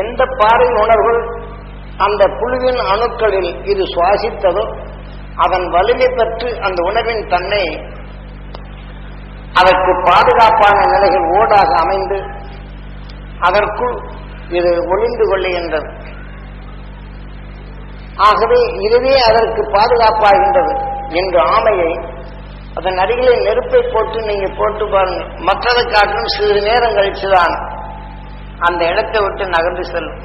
எந்த பாறை உணர்வு அந்த புழுவின் அணுக்களில் இது சுவாசித்ததோ அதன் வலிமை பெற்று அந்த உணவின் தன்னை அதற்கு பாதுகாப்பான நிலைகள் ஓடாக அமைந்து அதற்குள் இது ஒளிந்து கொள்ளுகின்றது. ஆகவே இதுவே அதற்கு பாதுகாப்பாகின்றது என்று ஆமையை அதன் அருகிலே நெருப்பை போட்டு நீங்க போட்டு பாருங்க. மற்றதை காட்டிலும் சிறிது நேரம் கழிச்சுதான் அந்த இடத்தை விட்டு நகர்ந்து செல்லும்.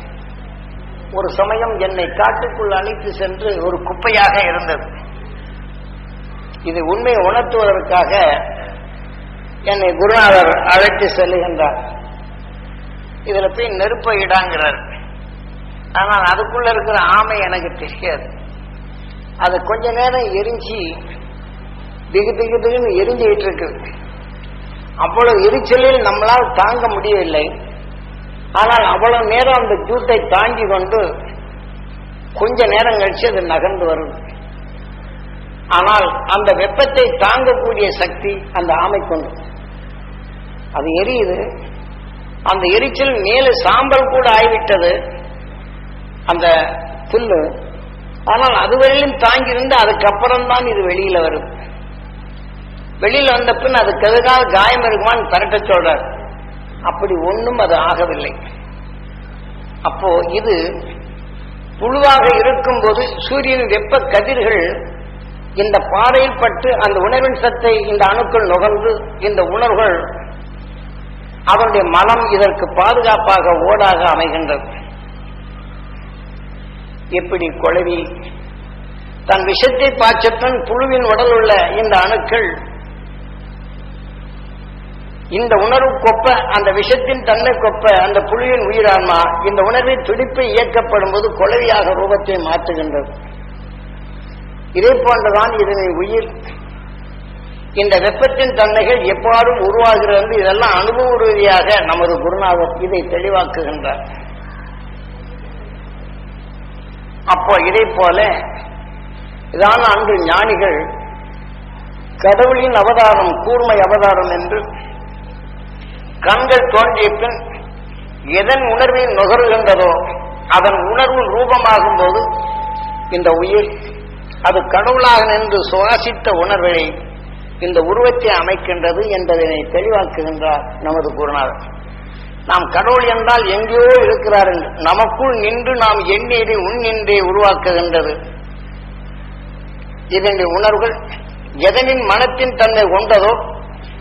ஒரு சமயம் என்னை காட்டுக்குள் அழைத்து சென்று ஒரு குப்பையாக இருந்தது. இது உண்மையை உணர்த்துவதற்காக என்னை குருநாதர் அழைத்து செல்லுகின்றார். இதுல போய் நெருப்பை இடாங்கிறார். ஆனால் அதுக்குள்ள இருக்கிற ஆமை எனக்கு தெரியாது. அது கொஞ்ச நேரம் எரிஞ்சு திகு திகு திகுன்னு எரிஞ்சுக்கிட்டு இருக்குது. அவ்வளவு எரிச்சலில் நம்மளால் தாங்க முடியவில்லை. ஆனால் அவ்வளவு நேரம் அந்த ஜூட்டை தாங்கி கொண்டு கொஞ்ச நேரம் கழிச்சு அது நகர்ந்து வரும். ஆனால் அந்த வெப்பத்தை தாங்கக்கூடிய சக்தி அந்த ஆமை கொண்டு. அது எரியுது. அந்த எரிச்சல் மேலே சாம்பல் கூட ஆகிவிட்டது அந்த புல்லு. ஆனால் அதுவரையிலும் தாங்கியிருந்து அதுக்கப்புறம் தான் இது வெளியில வருது வெளியில வந்த பின் அதுக்கு எதுக்காக காயம் இருக்குமான்னு பரட்ட சொல்றாரு. அப்படி ஒன்றும் அது ஆகவில்லை. அப்போ இது புழுவாக இருக்கும்போது சூரியன் வெப்ப கதிர்கள் இந்த பாறையில் பட்டு அந்த உணர்வின் சத்தை இந்த அணுக்கள் நுகர்ந்து இந்த உணர்வுகள் அவருடைய மனம் இதற்கு பாதுகாப்பாக ஓடாக அமைகின்றது. எப்படி குழவி தன் விஷத்தை பாய்ச்சத்தன் புழுவின் உடல் உள்ள இந்த அணுக்கள் இந்த உணர்வு கொப்ப அந்த விஷத்தின் தன்மை கொப்ப அந்த புலியின் உயிரான்மா இந்த உணர்வின் துடிப்பை இயக்கப்படும் போது கொலவியாக ரூபத்தை மாற்றுகின்றது. இதே போன்றுதான் இதனை உயிர். இந்த வெப்பத்தின் தன்மைகள் எவ்வாறு உருவாகிறது இதெல்லாம் அனுபவ ரீதியாக நமது குருநாதர் இதை தெளிவாக்குகின்றார். அப்போ இதை போல இதான அன்று ஞானிகள் கடவுளின் அவதாரம் கூர்மை அவதாரம் என்று கண்கள் தோன்றிய பின் எதன் உணர்வை நுகர்கின்றதோ அதன் உணர்வு ரூபமாகும் போது இந்த உயிர் அது கடவுளாக நின்று சுவாசித்த உணர்வை இந்த உருவத்தை அமைக்கின்றது என்பதனை தெளிவாக்குகின்றார் நமது குருநாதர். நாம் கடவுள் என்றால் எங்கேயோ இருக்கிறார் என்று நமக்குள் நின்று நாம் எண்ணீரை உன்னின்றே உருவாக்குகின்றது. இதனுடைய உணர்வுகள் எதனின் மனத்தின் தன்மை கொண்டதோ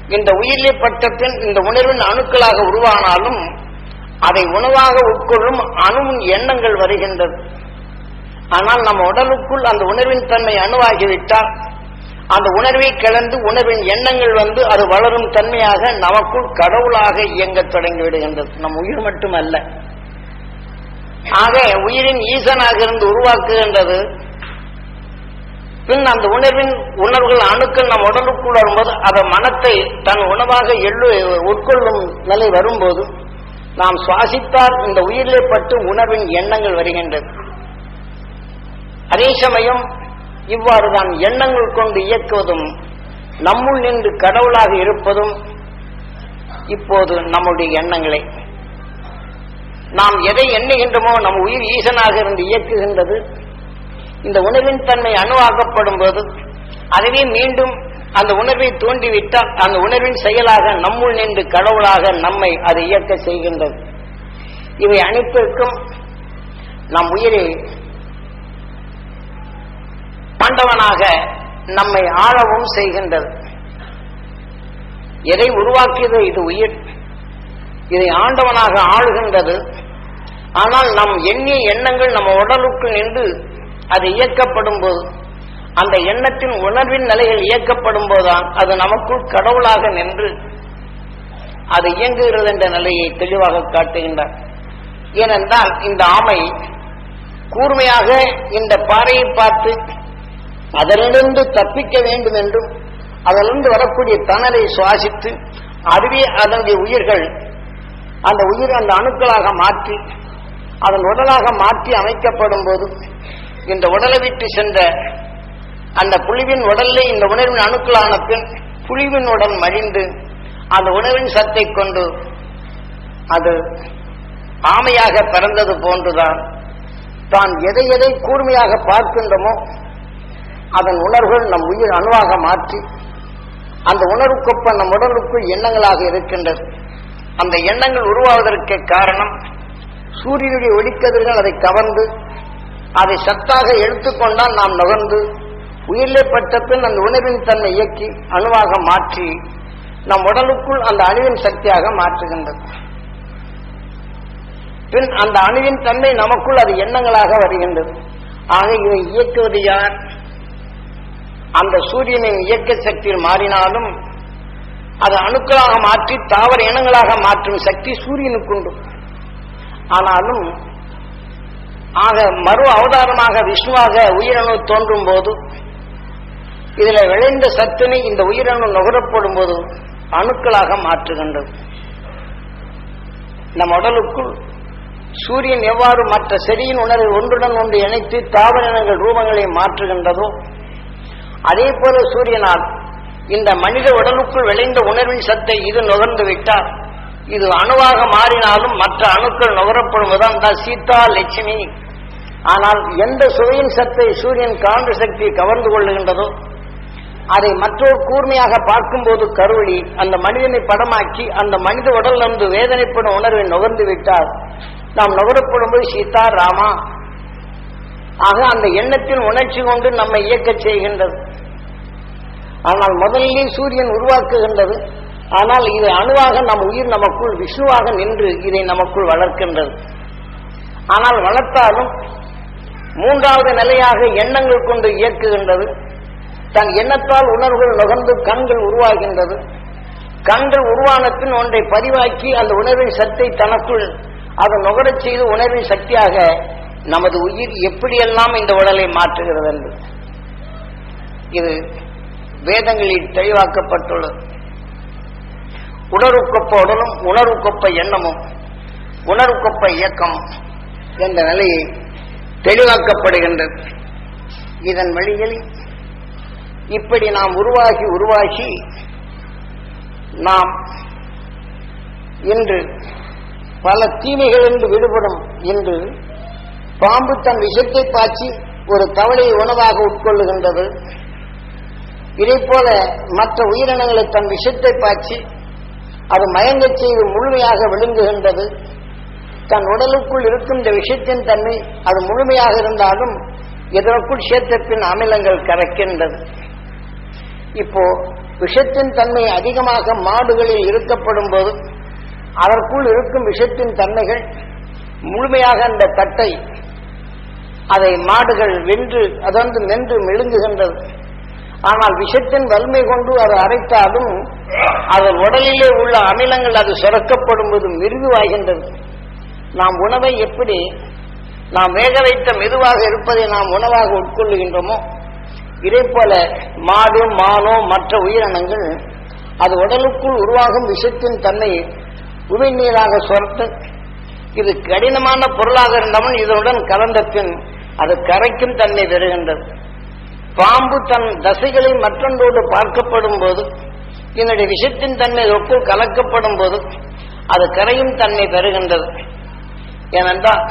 இந்த உயிரிலே பட்டத்தின் இந்த உணர்வின் அணுக்களாக உருவானாலும் அதை உணவாக உட்கொள்ளும் அணுவின் எண்ணங்கள் வருகின்றது. ஆனால் நம்ம உடலுக்குள் அந்த உணர்வின் தன்மை அணுவாகிவிட்டால் அந்த உணர்வை கிளந்து உணர்வின் எண்ணங்கள் வந்து அது வளரும் தன்மையாக நமக்குள் கடவுளாக இயங்கத் தொடங்கி விடுகின்றது நம் உயிர் மட்டுமல்ல. ஆக உயிரின் ஈசனாக இருந்து உருவாக்குகின்றது பின் அந்த உணர்வின் உணர்வுகள் அணுக்கள் நம் உடலுக்குள் வரும்போது அதை மனத்தை தன் உணவாக எள்ளு உட்கொள்ளும் நிலை வரும்போது நாம் சுவாசித்தால் இந்த உயிரிலே பட்டு உணர்வின் எண்ணங்கள் வருகின்றது. அதே சமயம் இவ்வாறு தான் எண்ணங்கள் கொண்டு இயக்குவதும் நம்முள் நின்று கடவுளாக இருப்பதும் இப்போது நம்முடைய எண்ணங்களே. நாம் எதை எண்ணுகின்றோமோ நம் உயிர் ஈசனாக இருந்து இயக்குகின்றது. இந்த உணர்வின் தன்மை அணுவாக்கப்படும் போது அதுவே மீண்டும் அந்த உணர்வை தூண்டிவிட்டால் அந்த உணர்வின் செயலாக நம்முள் நின்று கடவுளாக நம்மை அது இயக்க செய்கின்றது. இவை அனைத்திற்கும் நம் உயிரை ஆண்டவனாக நம்மை ஆளவும் செய்கின்றது. எதை உருவாக்கியதோ இது உயிர். இதை ஆண்டவனாக ஆளுகின்றது. ஆனால் நம் எண்ணிய எண்ணங்கள் நம்ம உடலுக்குள் நின்று அது இயக்கப்படும் போது அந்த எண்ணத்தின் உணர்வின் நிலைகள் இயக்கப்படும் போதுதான் அது நமக்குள் கடவுளாக நின்று அது இயங்குகிறது என்ற நிலையை தெளிவாக காட்டுகின்றார். ஏனென்றால் இந்த ஆமை கூர்மையாக இந்த பாறையை பார்த்து அதிலிருந்து தப்பிக்க வேண்டும் என்றும் அதிலிருந்து வரக்கூடிய தணலை சுவாசித்து அதுவே அதனுடைய உயிர்கள் அந்த உயிர் அந்த அணுக்களாக மாற்றி அதன் உடலாக மாற்றி அமைக்கப்படும் போது இந்த உடலை விட்டு சென்ற அந்த புலிவின் உடல்ல இந்த உணர்வின் அணுக்களான பின் புலிவின் உடல் மழிந்து அந்த உணர்வின் சத்தை கொண்டு அது ஆமையாக பிறந்தது போன்றுதான். தான் எதை எதை கூர்மையாக பார்க்கின்றமோ அதன் உணர்வுகள் நம் உயிர் அணுவாக மாற்றி அந்த உணர்வுக்கொப்ப நம் உடலுக்குள் எண்ணங்களாக இருக்கின்றது அந்த எண்ணங்கள் உருவாவதற்கு காரணம் சூரியனுடைய ஒளிக்கதிர்கள் அதை கவர்ந்து அதை சத்தாக எடுத்துக்கொண்டால் நாம் நுகர்ந்து உயிரிலே பட்ட பின் அந்த உணவின் தன்மை இயக்கி அணுவாக மாற்றி நம் உடலுக்குள் அந்த அணுவின் சக்தியாக மாற்றுகின்றது. பின் அந்த அணுவின் தன்மை நமக்குள் அது எண்ணங்களாக வருகின்றது. ஆக இதை இயக்குவது யார்? அந்த சூரியனின் இயக்க சக்தியில் மாறினாலும் அது அணுக்களாக மாற்றி தாவர இனங்களாக மாற்றும் சக்தி சூரியனுக்குண்டு ஆனாலும் ஆக மறு அவதாரமாக விஷ்ணுவாக உயிரணு தோன்றும் போது இதுல விளைந்த சத்தினை இந்த உயிரணு நுகரப்படும் போது அணுக்களாக மாற்றுகின்றது. நம் உடலுக்குள் சூரியன் எவ்வாறு மற்ற செடியின் உணர்வை ஒன்றுடன் ஒன்று இணைத்து தாவரங்கள் ரூபங்களை மாற்றுகின்றதோ அதே போல சூரியனால் இந்த மனித உடலுக்குள் விளைந்த உணர்வின் சத்தை இது நுகர்ந்து விட்டால் இது அணுவாக மாறினாலும் மற்ற அணுக்கள் நுகரப்படுவதுதான் தான் சீதா லட்சுமி ஆனால் எந்த சுவையின் சத்தை சூரியன் காந்த சக்தி கவர்ந்து கொள்ளுகின்றதோ அதை மற்றொரு கூர்மையாக பார்க்கும்போது கருவழி அந்த மனிதனை படமாக்கி அந்த மனித உடல் நந்து வேதனைப்படும் உணர்வை நுகர்ந்து விட்டால் நாம் நுகரப்படும் போது சீதா ராமா ஆக அந்த எண்ணத்தின் உணர்ச்சி கொண்டு நம்மை இயக்க செய்கின்றது. ஆனால் முதலிலே சூரியன் உருவாக்குகின்றது. ஆனால் இது அணுவாக நம் உயிர் நமக்குள் விஷ்ணுவாக நின்று இதை நமக்குள் வளர்க்கின்றது. ஆனால் வளர்த்தாலும் மூன்றாவது நிலையாக எண்ணங்கள் கொண்டு இயக்குகின்றது. தன் எண்ணத்தால் உணர்வுகள் நுகர்ந்து கண்கள் உருவாகின்றது. கண்கள் உருவான பின் ஒன்றை பதிவாக்கி அந்த உணர்வின் சத்தை தனக்குள் அதை நுகரச் செய்து உணர்வின் சக்தியாக நமது உயிர் எப்படியெல்லாம் இந்த உடலை மாற்றுகிறது என்று. இது வேதங்களில் தெளிவாக்கப்பட்டுள்ளது. உணர்வுக்கொப்ப உடலும் உணர்வுக்கொப்ப எண்ணமும் உணர்வுக்கொப்ப இயக்கம் என்ற நிலையை தெளிவாக்கப்படுகின்றது. இதன் வழியில் இப்படி நாம் உருவாகி உருவாகி நாம் இன்று பல தீமைகளிலிருந்து விடுபடும் இன்று பாம்பு தன் விஷத்தை பாய்ச்சி ஒரு தவளையை உணவாக உட்கொள்ளுகின்றது. இதை போல மற்ற உயிரினங்களை தன் விஷத்தை பாய்ச்சி அது மயங்கச் செய்து முழுமையாக விழுங்குகின்றது. தன் உடலுக்குள் இருக்கும் இந்த விஷத்தின் தன்மை அது முழுமையாக இருந்தாலும் இதற்குள் சேர்த்த பின் அமிலங்கள் கரைக்கின்றது. இப்போ விஷத்தின் தன்மை அதிகமாக மாடுகளில் இருக்கப்படும் போது அதற்குள் இருக்கும் விஷத்தின் தன்மைகள் முழுமையாக அந்த தட்டை அதை மாடுகள் வென்று அதொன்று மென்று மெழுங்குகின்றது. ஆனால் விஷத்தின் வலிமை கொண்டு அதை அரைத்தாலும் அதன் உடலிலே உள்ள அமிலங்கள் அது சுரக்கப்படும் போது மிருதுவாகின்றது. நாம் உணவை எப்படி நாம் வேக வைத்த மெதுவாக இருப்பதை நாம் உணவாக உட்கொள்ளுகின்றோமோ இதே போல மாடு மானோ மற்ற உயிரினங்கள் அது உடலுக்குள் உருவாகும் விஷத்தின் தன்மையை உமிழ்நீராக சுரத்து இது கடினமான பொருளாக இருந்தவன் இதனுடன் கலந்த பின் அது கரைக்கும் தன்மை பெறுகின்றது. பாம்பு தன் தசைகளை மற்றொன்றோடு பார்க்கப்படும் போது இதனுடைய விஷத்தின் தன்மை ஒப்புள் கலக்கப்படும் போது அது கரையும் தன்மை பெறுகின்றது. ஏனென்றால்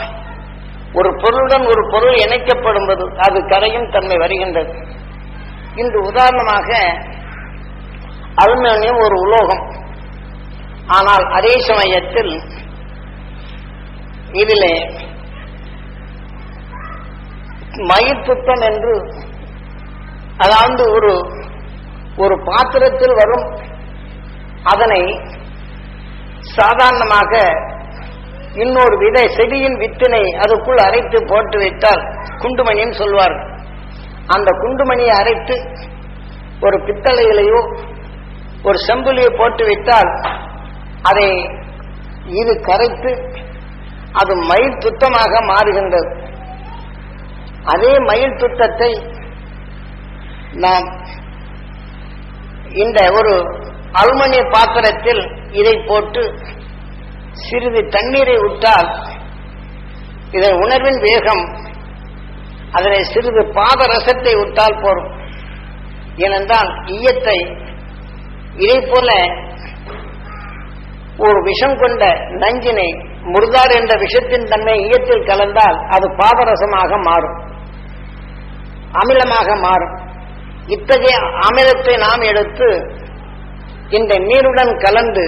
ஒரு பொருளுடன் ஒரு பொருள் இணைக்கப்படும் போது அது கரையும் தன்மை வருகின்றது. இன்று உதாரணமாக அலுமினியம் ஒரு உலோகம். ஆனால் அதே சமயத்தில் இதிலே மயிர்த்துத்தம் என்று அதாவது ஒரு ஒரு பாத்திரத்தில் வரும் அதனை சாதாரணமாக இன்னொரு விதை செடியின் வித்தினை அதுக்குள் அரைத்து போட்டு வைத்தால் குண்டுமணின்னு சொல்வார் அந்த குண்டுமணியை அரைத்து ஒரு பித்தளையிலையோ ஒரு செம்புலையோ போட்டு வைத்தால் அதை இது கரைத்து அது மயில் துத்தமாக மாறுகின்றது. அதே மயில் துத்தத்தை நாம் இந்த ஒரு அலுமினிய பாத்திரத்தில் இதை போட்டு சிறிது தண்ணீரை விட்டால் இதன் உணர்வின் வேகம் அதனை சிறிது பாதரசத்தை விட்டால் போரும். ஏனென்றால் ஈயத்தை இதை போல ஒரு விஷம் கொண்ட நஞ்சினை முருதார் என்ற விஷத்தின் தன்மை ஈயத்தில் கலந்தால் அது பாதரசமாக மாறும். அமிலமாக மாறும். இத்தகைய அமிலத்தை நாம் எடுத்து இந்த நீருடன் கலந்து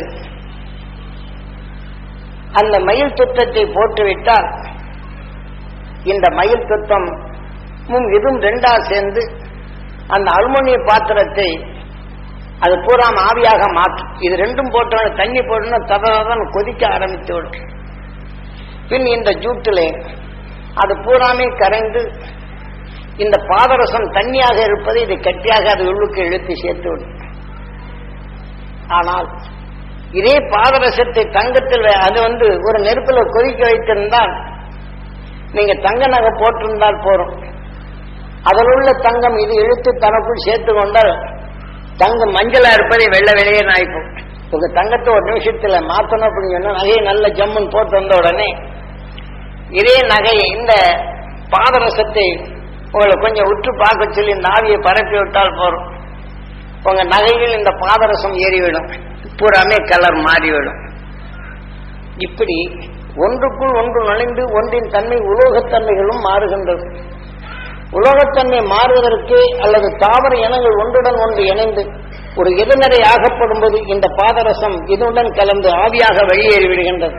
அந்த மயில் துத்தத்தை போட்டுவிட்டால் இந்த மயில் துத்தம் இதுவும் ரெண்டா சேர்ந்து அந்த அலுமினிய பாத்திரத்தை அது பூரா ஆவியாக மாற்றும் இது ரெண்டும் போட்டோன்னு தண்ணி போட்டோன்னா ததான் கொதிக்க ஆரம்பித்து விடும் பின் இந்த ஜூட்டில் அது பூராமே கரைந்து இந்த பாதரசம் தண்ணியாக இருப்பது இது கட்டியாக அது உள்ளுக்கு இழுத்து சேர்த்து விடும். ஆனால் இதே பாதரசத்தை தங்கத்தில் அது வந்து ஒரு நெருப்புல கொதிக்க வைத்திருந்தால் நீங்க தங்க நகை போட்டிருந்தால் போறோம் அதில் உள்ள தங்கம் இது இழுத்து தனக்குள் சேர்த்து கொண்டால் தங்கம் மஞ்சளா இருப்பதை வெள்ள வெளியே நாய்க்கும். உங்க தங்கத்தை ஒரு நிமிஷத்துல மாத்தணும் அப்படின்னு சொன்னா நகையை நல்ல ஜம்முன்னு போட்டு வந்த உடனே இதே நகையை இந்த பாதரசத்தை உங்களை கொஞ்சம் உற்று பார்க்க சொல்லி இந்த ஆவியை பரப்பி விட்டால் போறோம் உங்க நகையில் இந்த பாதரசம் ஏறிவிடும். பூராமே கலர் மாறிவிடும் இப்படி ஒன்றுக்குள் ஒன்று நுழைந்து ஒன்றின் தன்மை உலோகத்தன்மைகளும் மாறுகின்றது. உலோகத்தன்மை மாறுவதற்கு அல்லது தாவர இனங்கள் ஒன்றுடன் ஒன்று இணைந்து ஒரு எதிர்நடை ஆகப்படும் போது இந்த பாதரசம் இதனுடன் கலந்து ஆவியாக வெளியேறி விடுகின்றது.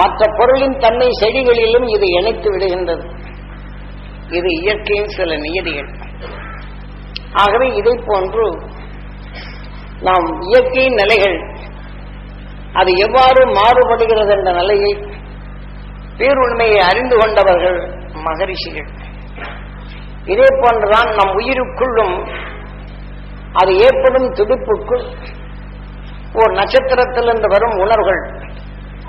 மற்ற பொருளின் தன்மை செடிகளிலும் இது இணைத்து விடுகின்றது. இது இயற்கையின் சில நியதிகள். ஆகவே இதை போன்று நாம் இயற்கையின் நிலைகள். அது எவ்வாறு மாறுபடுகிறது என்ற நிலையை பேருண்மையை அறிந்து கொண்டவர்கள் மகரிஷிகள். இதே போன்றுதான் நம் உயிருக்குள்ளும் அது ஏற்படும் துடிப்புக்குள் ஒரு நட்சத்திரத்திலிருந்து வரும் உணர்வுகள்.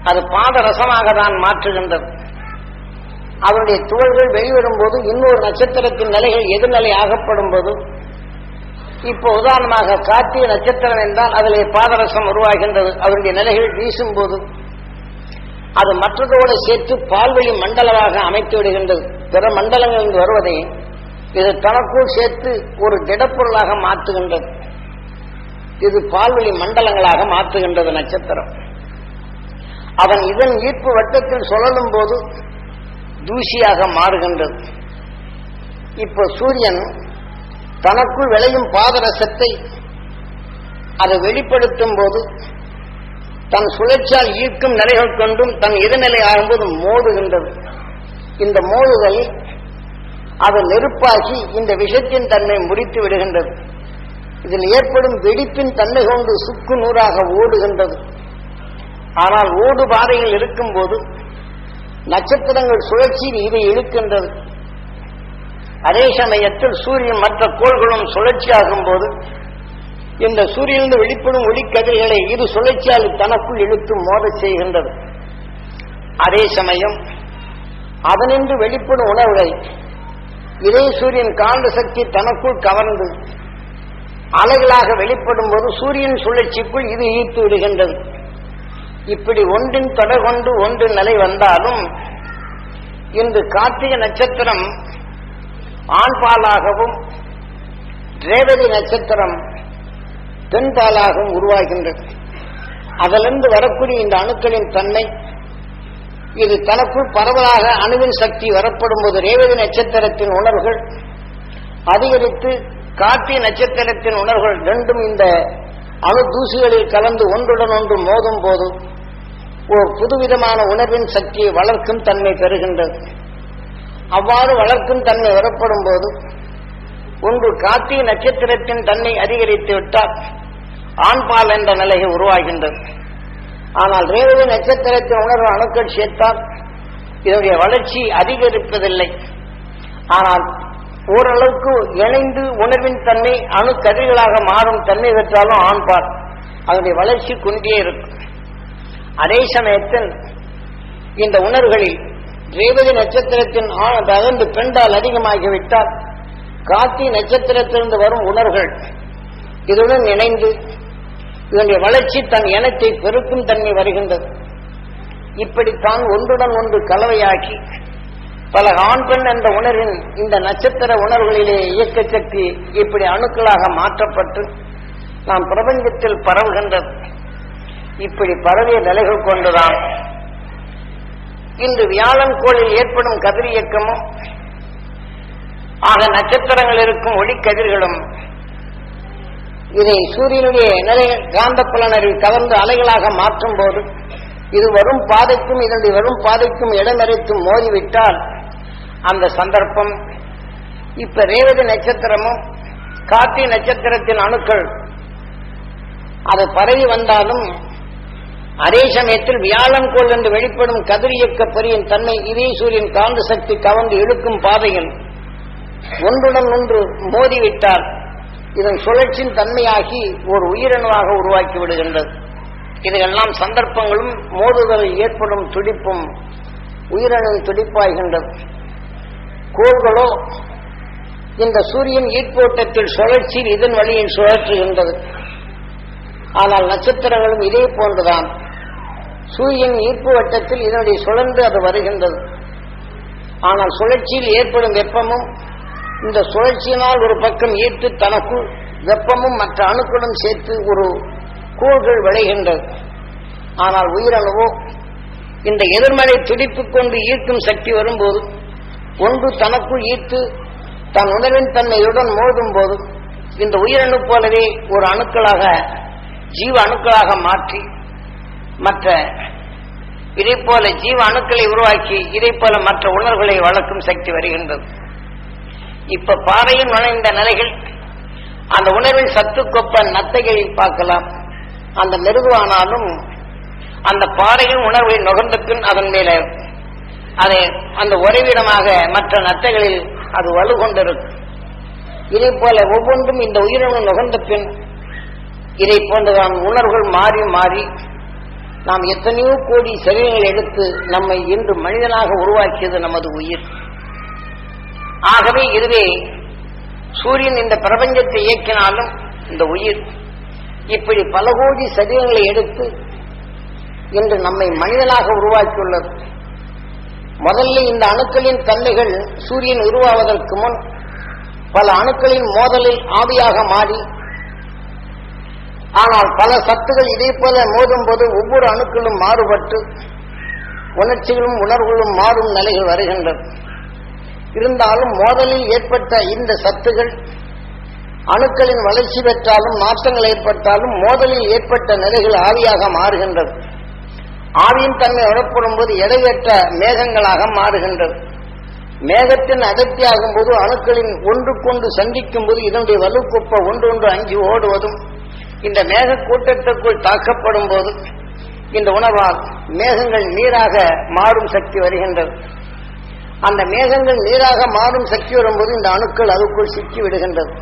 அது பாதரசமாக தான் மாற்றுகின்றது. அதனுடைய துவள்கள் வெளிவரும் போது இன்னொரு நட்சத்திரத்தின் நிலைகள் எதிர்நிலை ஆகப்படும் போது இப்போ உதாரணமாக கார்த்திகை நட்சத்திரம் என்றால் அதிலே பாதரசம் உருவாகின்றது. அதனுடைய நிலைகள் வீசும் போது அது மற்றதோடு சேர்த்து பால்வெளி மண்டலமாக அமைத்து விடுகின்றது. பிற மண்டலங்களில் வருவதை இது தனக்குள் சேர்த்து ஒரு திடப்பொருளாக மாற்றுகின்றது. இது பால்வெளி மண்டலங்களாக மாற்றுகின்றது நட்சத்திரம். அவன் இதன் ஈர்ப்பு வட்டத்தில் சுழலும் போது தூசியாக மாறுகின்றது. இப்போ சூரியன் தனக்குள் விளையும் பாதரசத்தை அதை வெளிப்படுத்தும் போது தன் சுழற்சியால் ஈர்க்கும் நிலைகள் கொண்டும் தன் எதிர்நிலை ஆகும்போது மோதுகின்றது. இந்த மோதுதல் அது நெருப்பாகி இந்த விஷத்தின் தன்மை முடித்து விடுகின்றது. இதில் ஏற்படும் வெடிப்பின் தன்மை கொண்டு சுக்கு நூறாக ஓடுகின்றது. ஆனால் ஓடு பாதையில் இருக்கும்போது நட்சத்திரங்கள் சுழற்சியில் இதை இழுக்கின்றது. அதே சமயத்தில் சூரியன் மற்ற கோள்களும் சுழற்சியாகும் போது இந்த சூரியனிலிருந்து வெளிப்படும் ஒளிக்கதிர்களை இது சுழற்சியால் தனக்குள் இழுத்து மோதச் செய்கின்றது. அதே சமயம் அதனின்று வெளிப்படும் உணவுகளை இதே சூரியன் காந்த சக்தி தனக்குள் கவர்ந்து அலைகளாக வெளிப்படும் போது சூரியன் சுழற்சிக்குள் இது ஈர்த்து விடுகின்றது. இப்படி ஒன்றின் தொடர் கொண்டு ஒன்று நிலை வந்தாலும் இன்று கார்த்திகை நட்சத்திரம் ஆண்பாலாகவும் ரேவதி நட்சத்திரம் பெண்பாலாகவும் உருவாகின்றது. அதிலிருந்து வரக்கூடிய இந்த அணுக்களின் தன்மை இது தனக்குள் பரவலாக அணுவின் சக்தி வரப்படும் போது ரேவதி நட்சத்திரத்தின் உணர்வுகள் அதிகரித்து கார்த்திகை நட்சத்திரத்தின் உணர்வுகள் ரெண்டும் இந்த அணு தூசிகளில் கலந்து ஒன்றுடன் ஒன்று மோதும் போது ஒரு புதுவிதமான உணர்வின் சக்தியை வளர்க்கும் தன்மை பெறுகின்றது. அவ்வாறு வளர்க்கும் தன்மை வரப்படும் போது ஒன்று கார்த்திகை நட்சத்திரத்தின் தன்மை அதிகரித்து விட்டால் ஆண்பால் என்ற நிலையை உருவாகின்றது. ஆனால் ரேவதி நட்சத்திரத்தின் உணர்வு அணுக்கள் சேர்த்தால் இதனுடைய வளர்ச்சி அதிகரிப்பதில்லை. ஆனால் ஓரளவுக்கு இணைந்து உணர்வின் தன்மை அணு கதிர்களாக மாறும் தன்மை பெற்றாலும் ஆண்பால் அதனுடைய வளர்ச்சி குன்றியே இருக்கும். அதே சமயத்தில் இந்த உணர்வுகளில் ரேவதி நட்சத்திரத்தின் தகந்து பெண்டால் அதிகமாகிவிட்டால் காத்தி நட்சத்திரத்திலிருந்து வரும் உணர்வுகள் இதுடன் இணைந்து இதனுடைய வளர்ச்சி தன் இனத்தை பெருக்கும் தன்மை வருகின்றது. இப்படித்தான் ஒன்றுடன் ஒன்று கலவையாக்கி பல ஆண் பெண் என்ற உணர்வின் இந்த நட்சத்திர உணர்வுகளிலே இயக்க சக்தி இப்படி அணுக்களாக மாற்றப்பட்டு நாம் பிரபஞ்சத்தில் பரவுகின்றது. இப்படி பரவிய நிலைகள் கொண்டுதான் இன்று வியாழன் கோளில் ஏற்படும் கதிரியக்கமும் ஆக நட்சத்திரங்கள் இருக்கும் ஒளிக்கதிர்களும் இதை சூரியனுடைய நிலை காந்த புலனறிவு கவர்ந்து அலைகளாக மாற்றும் போது இது வரும் பாதைக்கும் இதனுடைய வரும் பாதைக்கும் இடமறைத்தும் மோதிவிட்டால் அந்த சந்தர்ப்பம் இப்ப ரேவதி நட்சத்திரமும் கார்த்தி நட்சத்திரத்தின் அணுக்கள் அது பரவி வந்தாலும் அதே சமயத்தில் வியாழன் கோள் என்று வெளிப்படும் கதிரியக்க பொறியின் தன்மை இதே சூரியன் காந்த சக்தி கவர்ந்து இழுக்கும் பாதையில் ஒன்றுடன் ஒன்று மோதிவிட்டால் இதன் சுழற்சியின் தன்மையாகி ஒரு உயிரணுவாக உருவாக்கி விடுகின்றது. இதையெல்லாம் சந்தர்ப்பங்களும் மோதுதலில் ஏற்படும் துடிப்பும் உயிரணுவின் துடிப்பாகின்றது கோள்களோ இந்த சூரியன் ஈர்ப்போட்டத்தில் சுழற்சியில் இதன் வழியில் சுழற்றுகின்றது. ஆனால் நட்சத்திரங்களும் இதே போன்றுதான். சூரியன் ஈர்ப்பு வட்டத்தில் இதனுடைய சுழன்று அது வருகின்றது. ஆனால் சுழற்சியில் ஏற்படும் வெப்பமும் இந்த சுழற்சியினால் ஒரு பக்கம் ஈர்த்து தனக்குள் வெப்பமும் மற்ற அணுக்களும் சேர்த்து ஒரு கூழ்கள் விளைகின்றது. ஆனால் உயிரணுவோ இந்த எதிர்மறை துடிப்பு கொண்டு ஈர்க்கும் சக்தி வரும்போது ஒன்று தனக்குள் ஈர்த்து தன் உணர்வின் தன்மையுடன் மோதும் போது இந்த உயிரணு போலவே ஒரு அணுக்களாக ஜீவ அணுக்களாக மாற்றி மற்ற இதை போல ஜீவ அணுக்களை உருவாக்கி இதை போல மற்ற உணர்வுகளை வளர்க்கும் சக்தி வருகின்றது. இப்ப பாறையில் நுழைந்த நிலைகள் அந்த உணர்வின் சத்துக்கொப்ப நத்தைகளில் பார்க்கலாம். அந்த மெருகுவானாலும் அந்த பாறையின் உணர்வை நுகர்ந்த பின் அதன் மேலே அதை அந்த உறைவிடமாக மற்ற நத்தைகளில் அது வலுகொண்டிருக்கும். இதை போல ஒவ்வொன்றும் இந்த உயிரினம் நுகர்ந்த பின் இதை போன்றதான் உணர்வுகள் மாறி மாறி நாம் எத்தனையோ கோடி சரீரங்கள் எடுத்து நம்மை இன்று மனிதனாக உருவாக்கியது நமது உயிர். ஆகவே இதுவே சூரியன் இந்த பிரபஞ்சத்தை இயக்கினாலும் இந்த உயிர். இப்படி பல கோடி சரீரங்களை எடுத்து இன்று நம்மை மனிதனாக உருவாக்கியுள்ளது. முதல்ல இந்த அணுக்களின் தன்மைகள் சூரியன் உருவாவதற்கு முன் பல அணுக்களின் மோதலில் ஆவியாக மாறி ஆனால் பல சத்துகள் இதே போல மோதும் போது ஒவ்வொரு அணுக்களும் மாறுபட்டு உணர்ச்சிகளும் உணர்வுகளும் மாறும் நிலைகள் வருகின்றன. இருந்தாலும் மோதலில் ஏற்பட்ட இந்த சத்துகள் அணுக்களின் வளர்ச்சி பெற்றாலும் மாற்றங்கள் ஏற்பட்டாலும் மோதலில் ஏற்பட்ட நிலைகள் ஆவியாக மாறுகின்றது ஆவியின் தன்மை உணரப்படும் போது எடையற்ற மேகங்களாக மாறுகின்றது மேகத்தின் அடர்த்தியாகும் போது அணுக்களின் ஒன்றுக்கொண்டு சந்திக்கும் போது இதனுடைய ஒன்று ஒன்று அஞ்சு ஓடுவதும் இந்த மேக கூட்டத்திற்குள் தாக்கப்படும் போது இந்த உணர்வால் மேகங்கள் நீராக மாறும் சக்தி வருகின்றது. அந்த மேகங்கள் நீராக மாறும் சக்தி வரும்போது இந்த அணுக்கள் அதுக்குள் சிக்கி விடுகின்றது.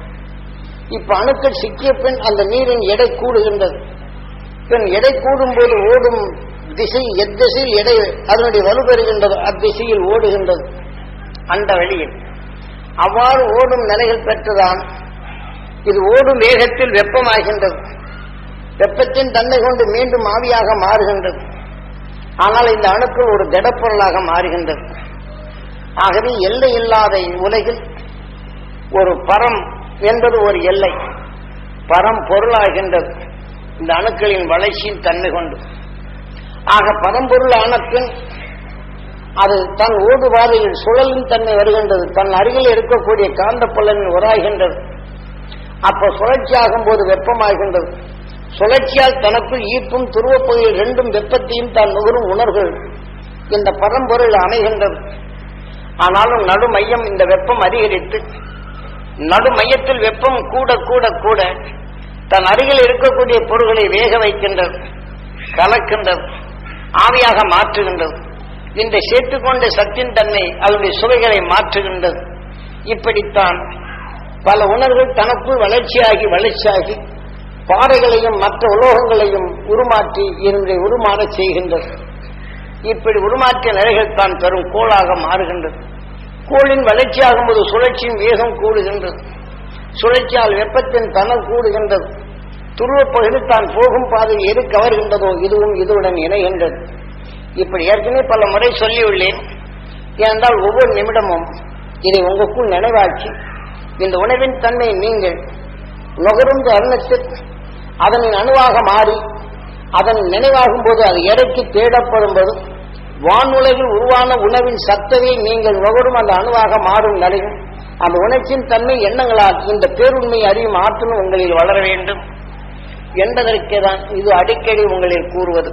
இப்ப அணுக்கள் சிக்கிய பின் அந்த நீரின் எடை கூடுகின்றது. பின் எடை கூடும் போது ஓடும் திசை எத்திசையில் எடை அதனுடைய வலு பெறுகின்றது அத்திசையில் ஓடுகின்றது. அந்த வழியில். அவ்வாறு ஓடும் நிலைகள் பெற்றுதான் இது ஓடும் வேகத்தில் வெப்பமாகின்றது. வெப்பத்தின் தன்மை கொண்டு மீண்டும் ஆவியாக மாறுகின்றது. ஆனால் இந்த அணுக்கள் ஒரு திடப்பொருளாக மாறுகின்றது. ஆகவே எல்லை இல்லாத உலகில் ஒரு பரம் என்பது ஒரு எல்லை. பரம் பொருளாகின்றது. இந்த அணுக்களின் வளர்ச்சியின் தன்மை கொண்டு. ஆக பரம்பொருள் ஆன பின் அது தன் ஓடுபாதையில் சுழலின் தன்மை வருகின்றது. தன் அருகில் இருக்கக்கூடிய காந்த புலனில் உராகின்றது அப்போ சுழற்சியாகும் போது வெப்பமாகின்றது. சுழற்சியால் தனக்குள் ஈர்ப்பும் துருவப்பகுதியில் ரெண்டும் வெப்பத்தையும் தான் நுகரும் உணர்வுகள் இந்த பரம்பொருள் அமைகின்றது. ஆனாலும் நடு மையம் இந்த வெப்பம் அதிகரித்து நடு மையத்தில் வெப்பம் கூட கூட கூட தன் அருகில் இருக்கக்கூடிய பொருள்களை வேக வைக்கின்றது கலக்கின்றது ஆவியாக மாற்றுகின்றது. இந்த சேர்த்துக்கொண்ட சத்தின் தன்மை அதனுடைய சுவைகளை மாற்றுகின்றது. இப்படித்தான் பல உணர்வுகள் தனக்குள் வளர்ச்சியாகி வளர்ச்சியாகி பாறைகளையும் மற்ற உலோகங்களையும் உருமாற்றி என்னுடைய உருமாறச் செய்கின்றது இப்படி உருமாற்றிய நிலைகள் தான் பெரும் கோளாக மாறுகின்றது. கோளின் வளர்ச்சியாகும் போது சுழற்சியின் வேகம் கூடுகின்றது. சுழற்சியால் வெப்பத்தின் தனம் கூடுகின்றது. துருவப் தான் போகும் பாதை எது கவர்கின்றதோ இதுவும் இதுவுடன் இணைகின்றது. இப்படி ஏற்கனவே பல முறை சொல்லியுள்ளேன். ஏனென்றால் ஒவ்வொரு நிமிடமும் இதை உங்களுக்குள் நினைவாக்கி இந்த உணவின் தன்மையை நீங்கள் நுகரும் தருணத்தில் அதனின் அணுவாக மாறி அதன் நினைவாகும் போது அது எடைக்கு தேடப்படும் போது வானுலகில் உருவான உணவின் சத்தவை நீங்கள் நுகரும் அந்த அணுவாக மாறும் நிலையும் அந்த உணர்ச்சியின் தன்மை எண்ணங்களால் இந்த பேருண்மை அறியும் ஆற்றலும் உங்களில் வளர வேண்டும். என்பதற்கே தான் இது அடிக்கடி உங்களில் கூறுவது.